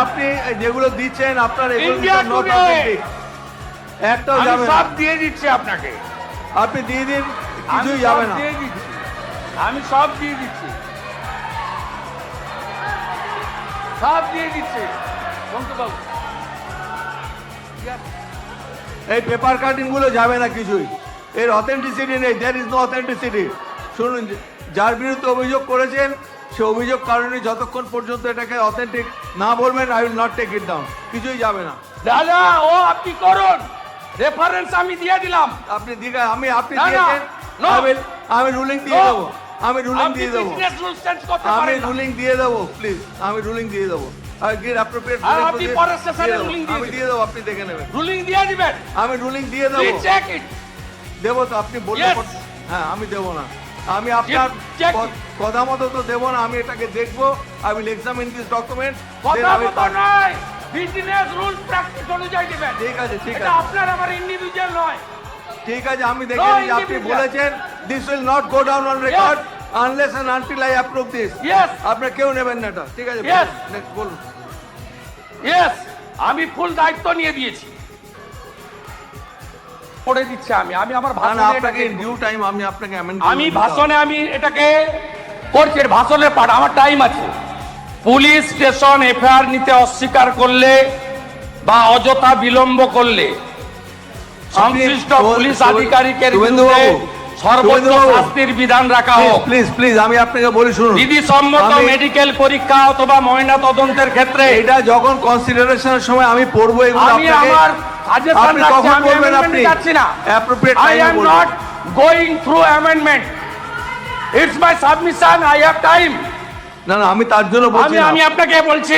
আপনি যেগুলো দিচ্ছেন আপনার একটাও যাবে সব দিয়ে দিচ্ছি আপনাকে। আপনি দিয়ে দিন কিছুই যাবে না। আমি সব দিয়ে দিচ্ছি। সব দিয়ে দিচ্ছি। এই পেপার কাটিংগুলো যাবে না কিছুই। এর অথেন্টিসিটি নেই দেয়ার ইজ নো অথেন্টিসিটি শুনুন যার বিরুদ্ধে অভিযোগ করেছেন সে অভিযোগ কারণে যতক্ষণ পর্যন্ত এটাকে অথেন্টিক না বলবেন I will not take it down কিছুই যাবে না। দাদা ও আপনি করুন। রেফারেন্স আমি দিয়ে দিলাম। আপনি দীঘা আমি আপনি দিয়েছেন. আমি রুলিং দিয়ে. দেবো। আমি রুলিং দিয়ে দেবো। আমি রুলিং দিয়ে দেবো প্লিজ আমি রুলিং দিয়ে দেবো। আপনি পরের দিয়ে আমি। দিয়ে দেবো আপনি দেখে নেবেন। রুলিং দিয়ে দিবেন। আমি রুলিং দিয়ে দেবো। প্লিজ চেক ইট দেবো তো আপনি বললে হ্যাঁ আমি দেবো না। আমি আপনার কথা মতো তো দেবো না আমি এটাকে দেখব I will examine this document কথা মতো নয় বিজনেস রুল প্র্যাকটিস অনুযায়ী দিবেন ঠিক আছে ঠিক আছে। আপনার আমার ইন্ডিভিজুয়াল নয়। ঠিক আছে আমি দেখে নিই আপনি বলেছেন this will not go down on record unless and until I approve this yes আপনার কেউ নেবেন না এটা ঠিক আছে বলুন। ইয়েস আমি ফুল দায়িত্ব নিয়ে দিয়েছি। করে দিচ্ছি আমি। আমি আমার ভাষণে আপনাকে ইন ডিউ টাইম আমি আপনাকে অ্যামেন্ড আমি ভাষণে আমি এটাকে করছি ভাষণের পাঠ আমার টাইম আছে। পুলিশ স্টেশন এফআইআর নিতে অস্বীকার করলে বা অযথা বিলম্ব করলে সংশ্লিষ্ট পুলিশ আধিকারিকের বিরুদ্ধে সর্বোচ্চ শাস্তির বিধান রাখা হোক প্লিজ প্লিজ আমি আপনাকে বলি শুনুন বিধি সম্মত মেডিকেল পরীক্ষা অথবা ময়না তদন্তের ক্ষেত্রে এটা যখন কনসিডারেশনের সময় আমি পড়ব এগুলো আমি আমার আপনি কখন আমি বলবেন আপনি যাচ্ছি না appropriate I am not going through amendment. It's my submission. I have time. না না আমি তার জন্য বলছি আমি আমি আপনাকে বলছি